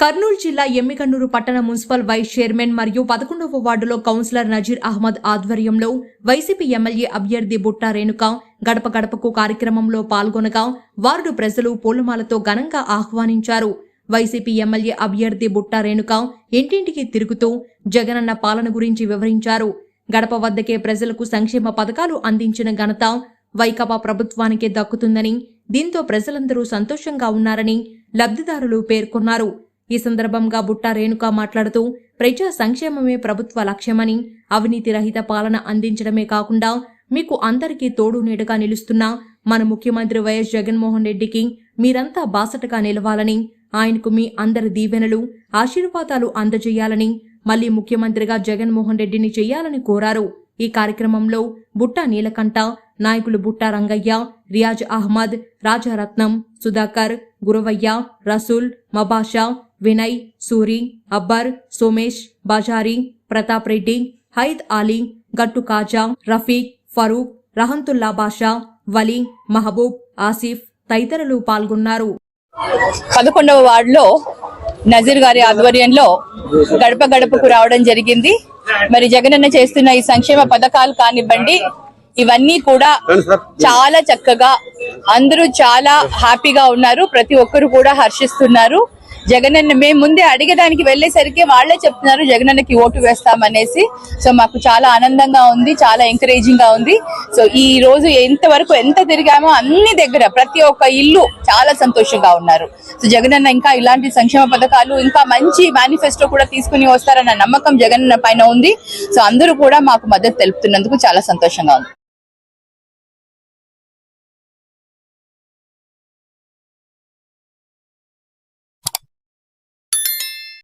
కర్నూలు జిల్లా ఎమ్మికన్నూరు పట్టణ municipal vice chairman మరియు పదకొండవ వార్డులో కౌన్సిలర్ నజీర్ అహ్మద్ ఆధ్వర్యంలో వైసీపీ ఎమ్మెల్యే అభ్యర్థి బుట్టా రేణుక గడప గడపకు కార్యక్రమంలో పాల్గొనగా వార్డు ప్రజలు పూలమాలతో ఘనంగా ఆహ్వానించారు. వైసీపీ ఎమ్మెల్యే అభ్యర్థి బుట్టా రేణుక ఇంటింటికి తిరుగుతూ జగనన్న పాలన గురించి వివరించారు. గడప వద్దకే ప్రజలకు సంక్షేమ పథకాలు అందించిన ఘనత వైకాపా ప్రభుత్వానికే దక్కుతుందని దీంతో ప్రజలందరూ సంతోషంగా ఉన్నారని లబ్ధిదారులు పేర్కొన్నారు. ఈ సందర్భంగా బుట్టా రేణుక మాట్లాడుతూ ప్రజా సంక్షేమమే ప్రభుత్వ లక్ష్యమని అవినీతి రహిత పాలన అందించడమే కాకుండా మీకు అందరికీ తోడు నీడగా నిలుస్తున్న మన ముఖ్యమంత్రి వైఎస్ జగన్మోహన్ రెడ్డికి మీరంతా బాసటగా నిలవాలని ఆయనకు మీ అందరి దీవెనలు ఆశీర్వాదాలు అందజేయాలని మళ్ళీ ముఖ్యమంత్రిగా జగన్మోహన్ రెడ్డిని చేయాలని కోరారు. ఈ కార్యక్రమంలో బుట్టా నీలకంఠ నాయకులు బుట్టా రంగయ్య రియాజ్ అహ్మద్ రాజారత్నం సుధాకర్ గురవయ్య రసూల్ మబాషా వినయ్ సూరి అబ్బర్ సోమేష్ బజారి ప్రతాప్ రెడ్డి హైద్ అలీ గట్టు కాజా రఫీక్ ఫరూక్ రహంతుల్లా బాషా వలీ మహబూబ్ ఆసిఫ్ తదితరులు పాల్గొన్నారు. పదకొండవ వార్డులో నజీర్ గారి ఆధ్వర్యంలో గడప గడపకు రావడం జరిగింది. మరి జగనన్న చేస్తున్న ఈ సంక్షేమ పథకాలు కానివ్వండి ఇవన్నీ కూడా చాలా చక్కగా అందరూ చాలా హ్యాపీగా ఉన్నారు. ప్రతి ఒక్కరు కూడా హర్షిస్తున్నారు. జగనన్న మేము ముందే అడిగడానికి వెళ్ళేసరికి వాళ్ళే చెప్తున్నారు జగనన్నకి ఓటు వేస్తామనేసి. సో మాకు చాలా ఆనందంగా ఉంది చాలా ఎంకరేజింగ్గా ఉంది. సో ఈ రోజు ఎంతవరకు ఎంత తిరిగామో అన్ని దగ్గర ప్రతి ఒక్క ఇల్లు చాలా సంతోషంగా ఉన్నారు. సో జగనన్న ఇంకా ఇలాంటి సంక్షేమ పథకాలు ఇంకా మంచి మేనిఫెస్టో కూడా తీసుకుని వస్తారన్న నమ్మకం జగనన్న పైన ఉంది. సో అందరూ కూడా మాకు మద్దతు తెలుపుతున్నందుకు చాలా సంతోషంగా ఉంది.